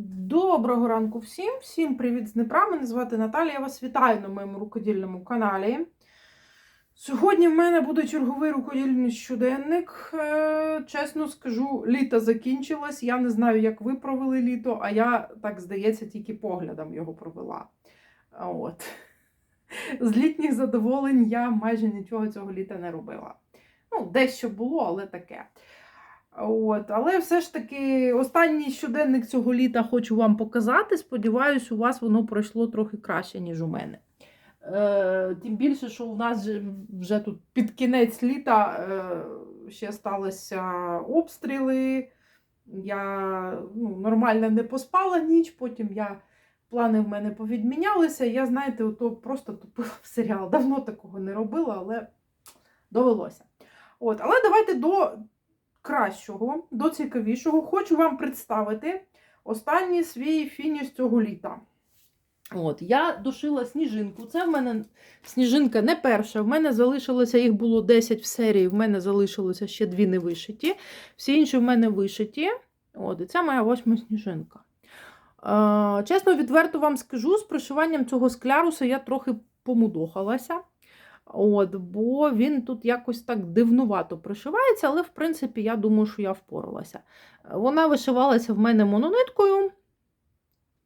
Доброго ранку всім! Всім привіт з Дніпра! Мене звати Наталія. Я вас вітаю на моєму рукодільному каналі. Сьогодні в мене буде черговий рукодільний щоденник. Е, Чесно скажу, літо закінчилось. Я не знаю, як ви провели літо, а я, так здається, тільки поглядом його провела. От. З літніх задоволень я майже нічого цього літа не робила. Ну, дещо було, але таке. От, але все ж таки, останній щоденник цього літа хочу вам показати. Сподіваюсь, у вас воно пройшло трохи краще, ніж у мене. Е, тим більше, що у нас же вже тут під кінець літа е, ще сталися обстріли. Я ну, нормально не поспала ніч, потім я. Плани в мене повідмінялися. Я, знаєте, ото просто тупила в серіал. Давно такого не робила, але довелося. От, але давайте до кращого, до цікавішого, хочу вам представити останній свій фініш цього літа. От, Я дошила сніжинку. Це в мене сніжинка не перша. В мене залишилося, їх було 10 в серії, в мене залишилося ще дві не вишиті. Всі інші в мене вишиті. От, І це моя восьма сніжинка. Е, чесно, відверто вам скажу, з пришиванням цього скляруса я трохи помудохалася. От, бо він тут якось так дивнувато пришивається, але в принципі я думаю, що я впоралася. Вона вишивалася в мене монониткою.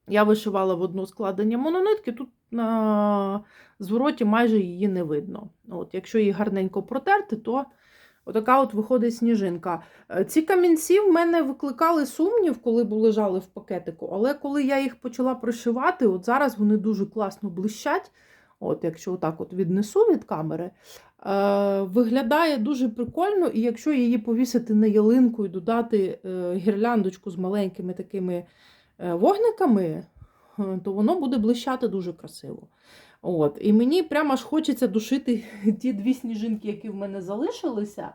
Я вишивала в одну складення мононитки, тут на звороті майже її не видно. От, Якщо її гарненько протерти, то отака от виходить сніжинка. Е, Ці камінці в мене викликали сумнів, коли лежали в пакетику, але коли я їх почала пришивати, от зараз вони дуже класно блищать. От, Якщо отак от віднесу від камери, е, виглядає дуже прикольно, і якщо її повісити на ялинку і додати е, гірляндочку з маленькими такими е, вогниками, е, то воно буде блищати дуже красиво. От, І мені прямо аж хочеться душити ті дві сніжинки, які в мене залишилися.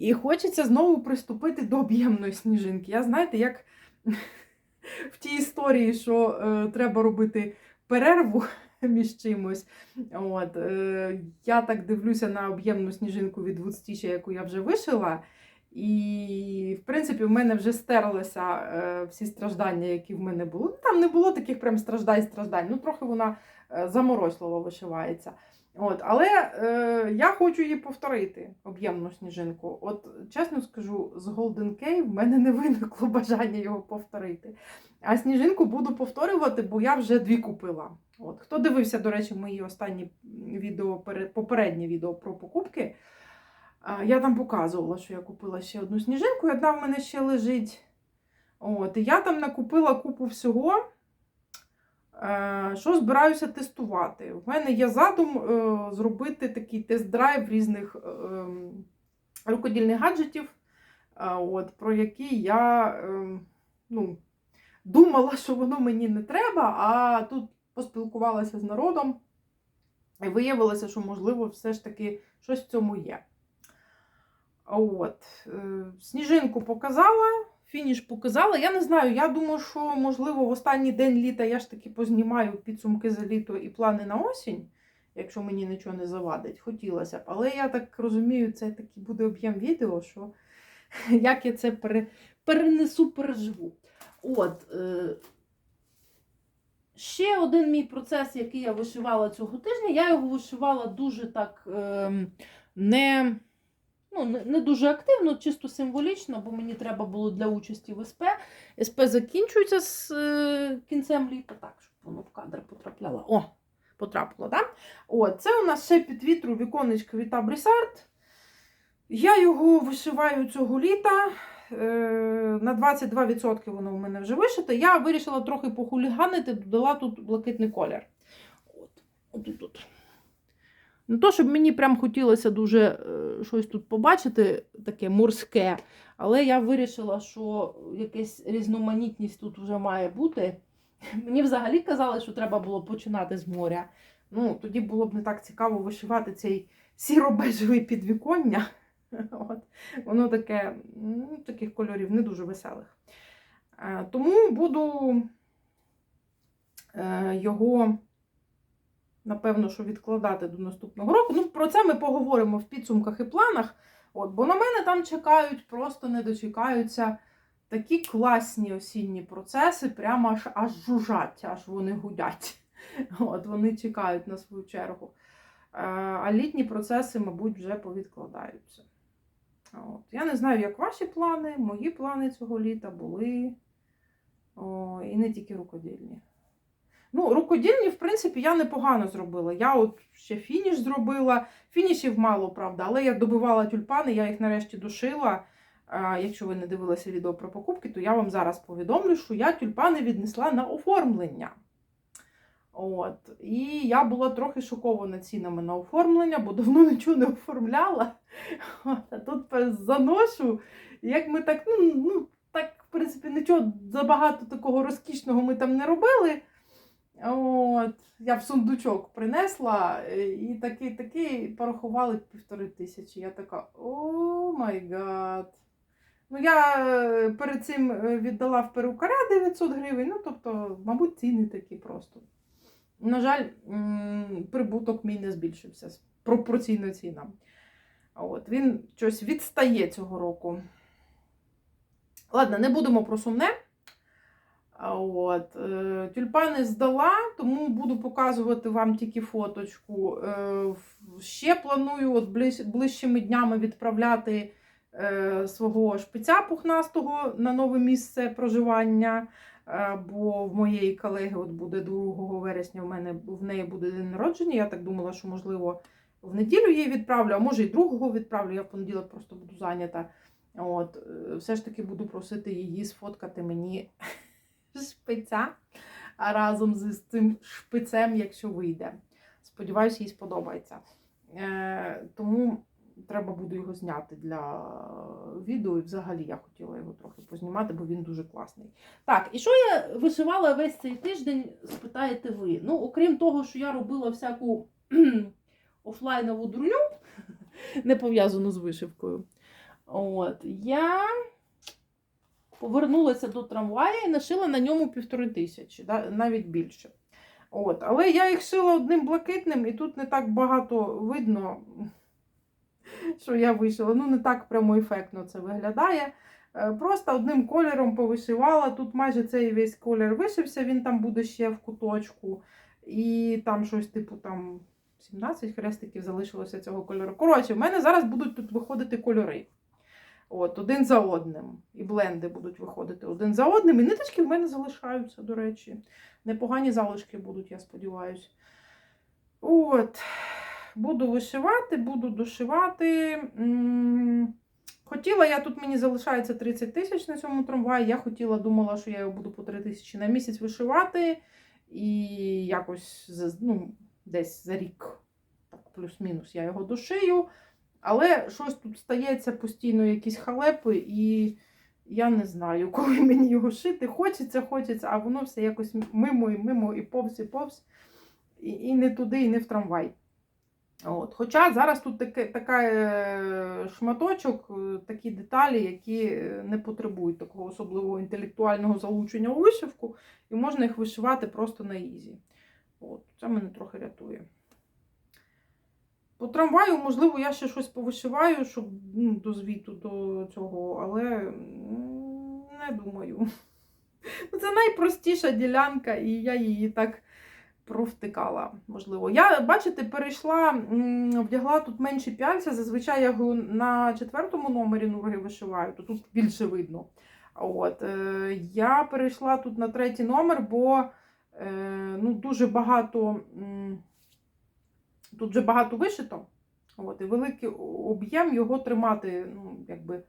І хочеться знову приступити до об'ємної сніжинки. Я знаєте, як в тій історії, що е, треба робити перерву між чимось. От, е, Я так дивлюся на об'ємну сніжинку від Woodstitch, яку я вже вишила. І, в принципі, в мене вже стерлися е, всі страждання, які в мене були. Ну, Там не було таких прям страждань-страждань. Ну, трохи вона е, заморочливо вишивається. От, Але е, я хочу її повторити, об'ємну сніжинку. От, чесно скажу, з Golden K в мене не виникло бажання його повторити. А сніжинку буду повторювати, бо я вже дві купила. От. Хто дивився, до речі, мої останні відео, попереднє відео про покупки, я там показувала, що я купила ще одну сніжинку, і одна в мене ще лежить. От. І я там накупила купу всього, що збираюся тестувати. У мене є задум е, зробити такий тест-драйв різних ем, рукодільних гаджетів, от, про які я ем, ну, думала, що воно мені не треба, а тут поспілкувалася з народом, і виявилося, що, можливо, все ж таки щось в цьому є. От. е, Сніжинку показала, фініш показала. Я не знаю, я думаю, що, можливо, в останній день літа я ж таки познімаю підсумки за літо і плани на осінь, якщо мені нічого не завадить, хотілося б. Але я так розумію, це такий буде об'єм відео, що як я це пере... перенесу, переживу. От. Е... Ще один мій процес, який я вишивала цього тижня, я його вишивала дуже так е, не ну, не, дуже активно, чисто символічно, бо мені треба було для участі в СП. СП закінчується з е, кінцем літа, так, щоб воно в кадр потрапляло. О, потрапило, так? О, це у нас ще під вітру віконечко від Абрісарт. Я його вишиваю цього літа. Е, на 22% воно у мене вже вишите. Я вирішила трохи похуліганити, додала тут блакитний колір. От, от тут. Не то, щоб мені прям хотілося дуже е, щось тут побачити, таке морське, але я вирішила, що якась різноманітність тут вже має бути. Мені взагалі казали, що треба було починати з моря. Ну, Тоді було б не так цікаво вишивати цей сіро-бежевий підвіконня. От. Воно таке, ну, таких кольорів не дуже веселих. Е, тому буду е, його, напевно, що відкладати до наступного року. Ну, Про це ми поговоримо в підсумках і планах. От, Бо на мене там чекають, просто не дочекаються такі класні осінні процеси, прямо аж аж жужжать, аж вони гудять. От, вони чекають на свою чергу. Е, А літні процеси, мабуть, вже повідкладаються. От. Я не знаю, як ваші плани. Мої плани цього літа були о, і не тільки рукодільні. Ну, рукодільні, в принципі, я непогано зробила. Я от ще фініш зробила. Фінішів мало, правда, але я добивала тюльпани, я їх нарешті дошила. А, Якщо ви не дивилися відео про покупки, то я вам зараз повідомлю, що я тюльпани віднесла на оформлення. От. І я була трохи шокована цінами на оформлення, бо давно нічого не оформляла. А тут заношу. Як ми так, ну, ну, так, в принципі, нічого забагато такого розкішного ми там не робили. От, я в сундучок принесла е, і такий такий порахували півтори тисячі. Я така, о май гад. Ну, я е, перед цим е, віддала в перукаря 900 гривень, ну, тобто, мабуть, ціни такі просто. На жаль, прибуток мій не збільшився пропорційно цінам. От, він щось відстає цього року. Ладно, не будемо про сумне. От, е, тюльпани здала, тому буду показувати вам тільки фоточку. Е, ще планую от ближчими днями відправляти е, свого шпиця пухнастого на нове місце проживання. Бо в моєї колеги от буде 2 вересня в мене в неї буде день народження. Я так думала, що можливо в неділю її відправлю, а може і 2 відправлю. Я в понеділок просто буду зайнята. От, все ж таки буду просити її сфоткати мені шпиця разом з цим шпицем, якщо вийде. Сподіваюся, їй сподобається. Е, тому треба буде його зняти для відео. І взагалі я хотіла його трохи познімати, бо він дуже класний. Так, і що я вишивала весь цей тиждень, спитаєте ви? Ну, окрім того, що я робила всяку офлайнову дурню, не пов'язану з вишивкою. От, я повернулася до трамвая і нашила на ньому півтори тисячі, навіть більше. От. Але я їх шила одним блакитним, і тут не так багато видно, що я вишила. Ну, не так прямо ефектно це виглядає. Е, Просто одним кольором повишивала. Тут майже цей весь колір вишився, він там буде ще в куточку. І там щось, типу, там 17 хрестиків залишилося цього кольору. Коротше, в мене зараз будуть тут виходити кольори. От, один за одним. І бленди будуть виходити один за одним. І ниточки в мене залишаються, до речі. Непогані залишки будуть, я сподіваюся. От. Буду вишивати, буду дошивати. Хотіла я тут мені залишається 30 тисяч на цьому трамваї. Я хотіла, думала, що я його буду по 3 тисячі на місяць вишивати. І якось ну, десь за рік, плюс-мінус, я його дошию. Але щось тут стається постійно, якісь халепи, і я не знаю, коли мені його шити. Хочеться, хочеться, а воно все якось мимо і мимо, і повз, і повз, і, і не туди, і не в трамвай. От. Хоча зараз тут таке, така е, шматочок, е, такі деталі, які е, не потребують такого особливого інтелектуального залучення у вишивку, і можна їх вишивати просто на ізі. От. Це мене трохи рятує. По трамваю, можливо, я ще щось повишиваю, щоб ну, до звіту до цього, але не думаю. Це найпростіша ділянка, і я її так провтикала, можливо. Я, бачите, перейшла, вдягла тут менші пяльця. Зазвичай я його на четвертому номері нурги вишиваю, то тут більше видно. От, е, я перейшла тут на третій номер, бо е, ну, дуже багато. Тут вже багато вишито, от, і великий об'єм його тримати ну, якби,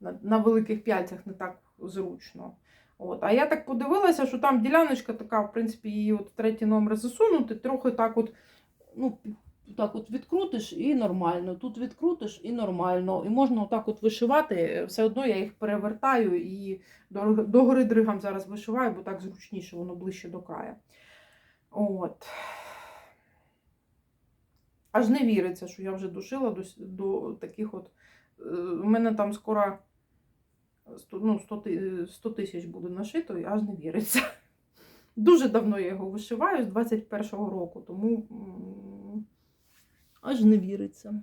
на, на великих п'яльцях не так зручно. От. А я так подивилася, що там діляночка така, в принципі, її от третій номер засунути, трохи так от, ну, так от відкрутиш і нормально. Тут відкрутиш і нормально. І можна отак от вишивати. Все одно я їх перевертаю і до гори дригам зараз вишиваю, бо так зручніше, воно ближче до краю. От. Аж не віриться, що я вже дошила до, до таких от. е, У мене там скоро 100, ну, 100 тисяч буде нашито, і аж не віриться. Дуже давно я його вишиваю з 21-го року, тому аж не віриться.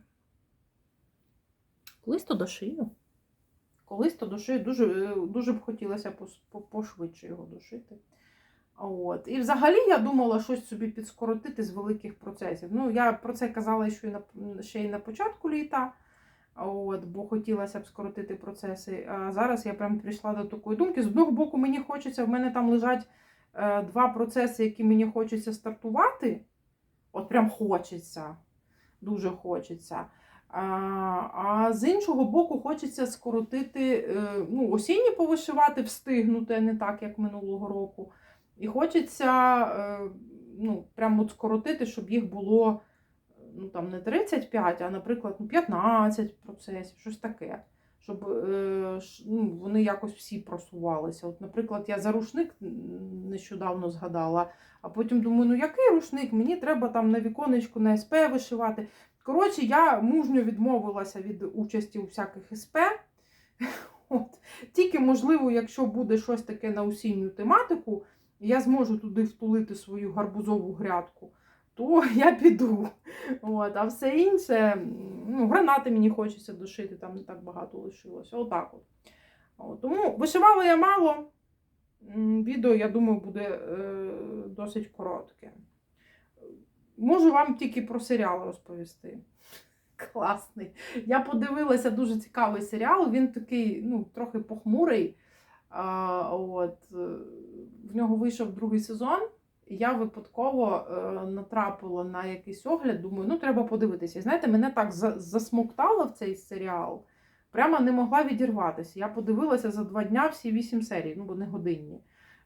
Колись то дошию. колись то души дуже, е, дуже б хотілося пошвидше його душити. От. І взагалі я думала щось собі підскоротити з великих процесів. Ну, я про це казала ще й на, ще й на початку літа. От, бо хотілося б скоротити процеси. А зараз я прям прийшла до такої думки. З одного боку, мені хочеться, в мене там лежать е, два процеси, які мені хочеться стартувати. От прям хочеться, дуже хочеться. А, а з іншого боку, хочеться скоротити, е, ну, осінні повишивати, встигнути, не так, як минулого року. І хочеться е, ну, прямо от скоротити, щоб їх було ну, там, не 35, а, наприклад, ну, 15 процесів, щось таке. Щоб е, ну, вони якось всі просувалися. От, наприклад, я за рушник нещодавно згадала, а потім думаю, ну який рушник? Мені треба там на віконечку на СП вишивати. Коротше, я мужньо відмовилася від участі у всяких СП. От. Тільки, можливо, якщо буде щось таке на осінню тематику, я зможу туди втулити свою гарбузову грядку, то я піду. От. А все інше, ну, гранати мені хочеться дошити, там не так багато лишилося. Отак от. От. Тому вишивала я мало. Відео, я думаю, буде е, досить коротке. Можу вам тільки про серіал розповісти. Класний. Я подивилася дуже цікавий серіал. Він такий, ну, трохи похмурий. А, от, е, в нього вийшов другий сезон. і Я випадково е, натрапила на якийсь огляд, думаю, ну треба подивитися. І знаєте, мене так за- засмоктало в цей серіал, прямо не могла відірватися. Я подивилася за два дня всі вісім серій, ну бо не годинні.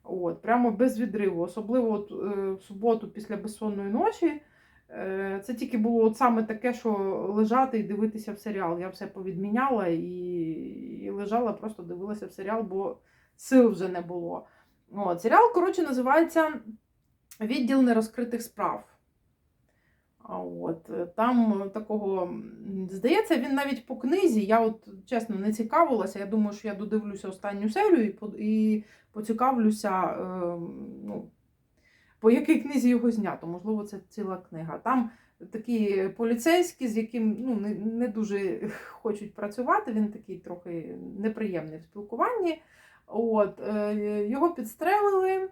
От, прямо без відриву. Особливо от, е, в суботу після безсонної ночі. Е, Це тільки було от саме таке, що лежати і дивитися в серіал. Я все повідміняла і, і лежала, просто дивилася в серіал, бо сил вже не було. От, серіал, коротше, називається Відділ нерозкритих справ. От, е, там такого, здається, він навіть по книзі. Я от чесно не цікавилася. Я думаю, що я додивлюся останню серію і поцікавлюся, е, ну, по якій книзі його знято. Можливо, це ціла книга. Там такі поліцейські, з яким ну, не, не дуже хочуть працювати. Він такий трохи неприємний в спілкуванні. От, е, його підстрелили.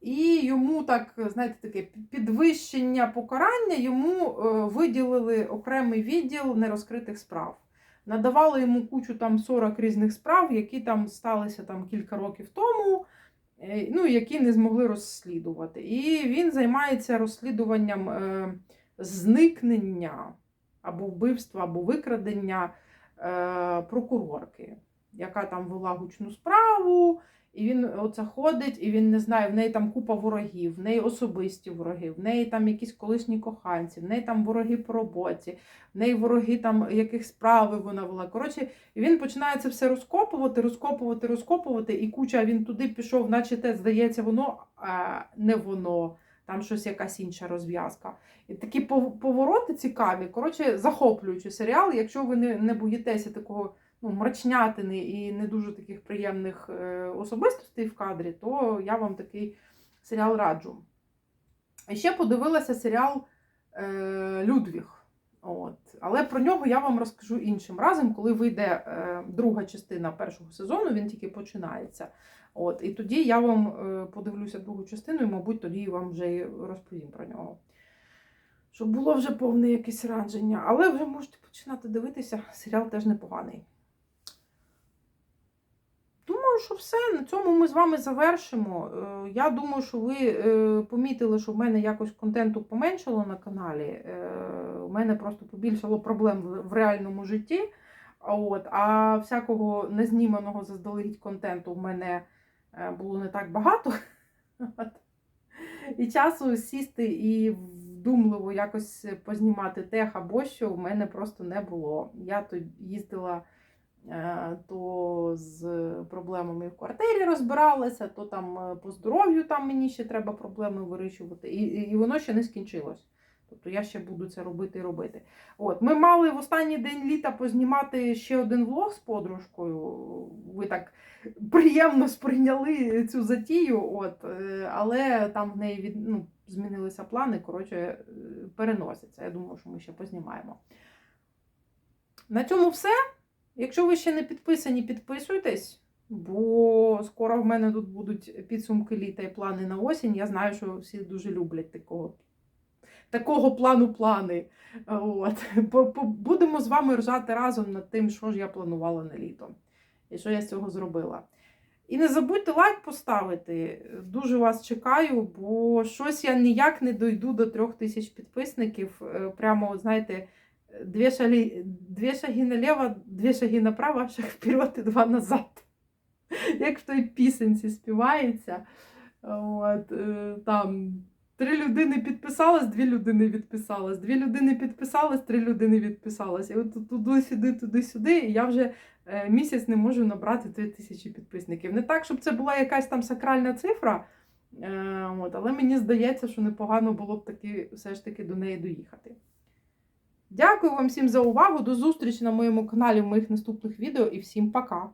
І йому так, знаєте, таке підвищення покарання йому е, виділили окремий відділ нерозкритих справ. Надавали йому кучу там 40 різних справ, які там сталися там кілька років тому, е, ну, які не змогли розслідувати. І він займається розслідуванням е, зникнення або вбивства, або викрадення е, прокурорки, яка там вела гучну справу. І він оце ходить, і він не знає, в неї там купа ворогів, в неї особисті вороги, в неї там якісь колишні коханці, в неї там вороги по роботі, в неї вороги там яких справи вона вела. Коротше, і він починає це все розкопувати, розкопувати, розкопувати, і куча він туди пішов, наче те, здається, воно а не воно. Там щось якась інша розв'язка. І такі пов- повороти цікаві. Коротше, захоплюючий серіал. Якщо ви не, не боїтеся такого ну, мрачнятини і не дуже таких приємних е, особистостей в кадрі, то я вам такий серіал раджу. І ще подивилася серіал е, Людвіг. От. Але про нього я вам розкажу іншим разом, коли вийде е, друга частина першого сезону, він тільки починається. От. І тоді я вам е, подивлюся другу частину, і, мабуть, тоді вам вже й розповім про нього. Щоб було вже повне якесь радження. Але вже можете починати дивитися, серіал теж непоганий. Що все. На цьому ми з вами завершимо. Е, Я думаю, що ви е, помітили, що в мене якось контенту поменшало на каналі. Е, У мене просто побільшало проблем в реальному житті. От, а всякого незніманого заздалегідь контенту в мене було не так багато. І часу сісти і вдумливо якось познімати тех або що в мене просто не було. Я то їздила то з проблемами в квартирі розбиралася, то там е, по здоров'ю там мені ще треба проблеми вирішувати. І, і воно ще не скінчилось. Тобто я ще буду це робити і робити. От, ми мали в останній день літа познімати ще один влог з подружкою. Ви так приємно сприйняли цю затію, от, е, але там в неї від, ну, змінилися плани, коротше, е, переносяться. Я думаю, що ми ще познімаємо. На цьому все. Якщо ви ще не підписані, підписуйтесь, бо скоро в мене тут будуть підсумки літа і плани на осінь. Я знаю, що всі дуже люблять такого, такого плану плани. От. Будемо з вами ржати разом над тим, що ж я планувала на літо і що я з цього зробила. І не забудьте лайк поставити. Дуже вас чекаю, бо щось я ніяк не дойду до трьох тисяч підписників. Е, Прямо, знаєте, дві шаги, дві шаги наліво, дві шаги направо, шаг вперед і два назад. Як в той пісенці співається. От, е, там три людини підписалось, дві людини відписалось. Дві людини підписалось, три людини відписалось. І от туди-сюди, туди-сюди, і я вже е, місяць не можу набрати три тисячі підписників. Не так, щоб це була якась там сакральна цифра, е, от, але мені здається, що непогано було б таки все ж таки до неї доїхати. Дякую вам всім за увагу. До зустрічі на моєму каналі в моїх наступних відео і всім пока!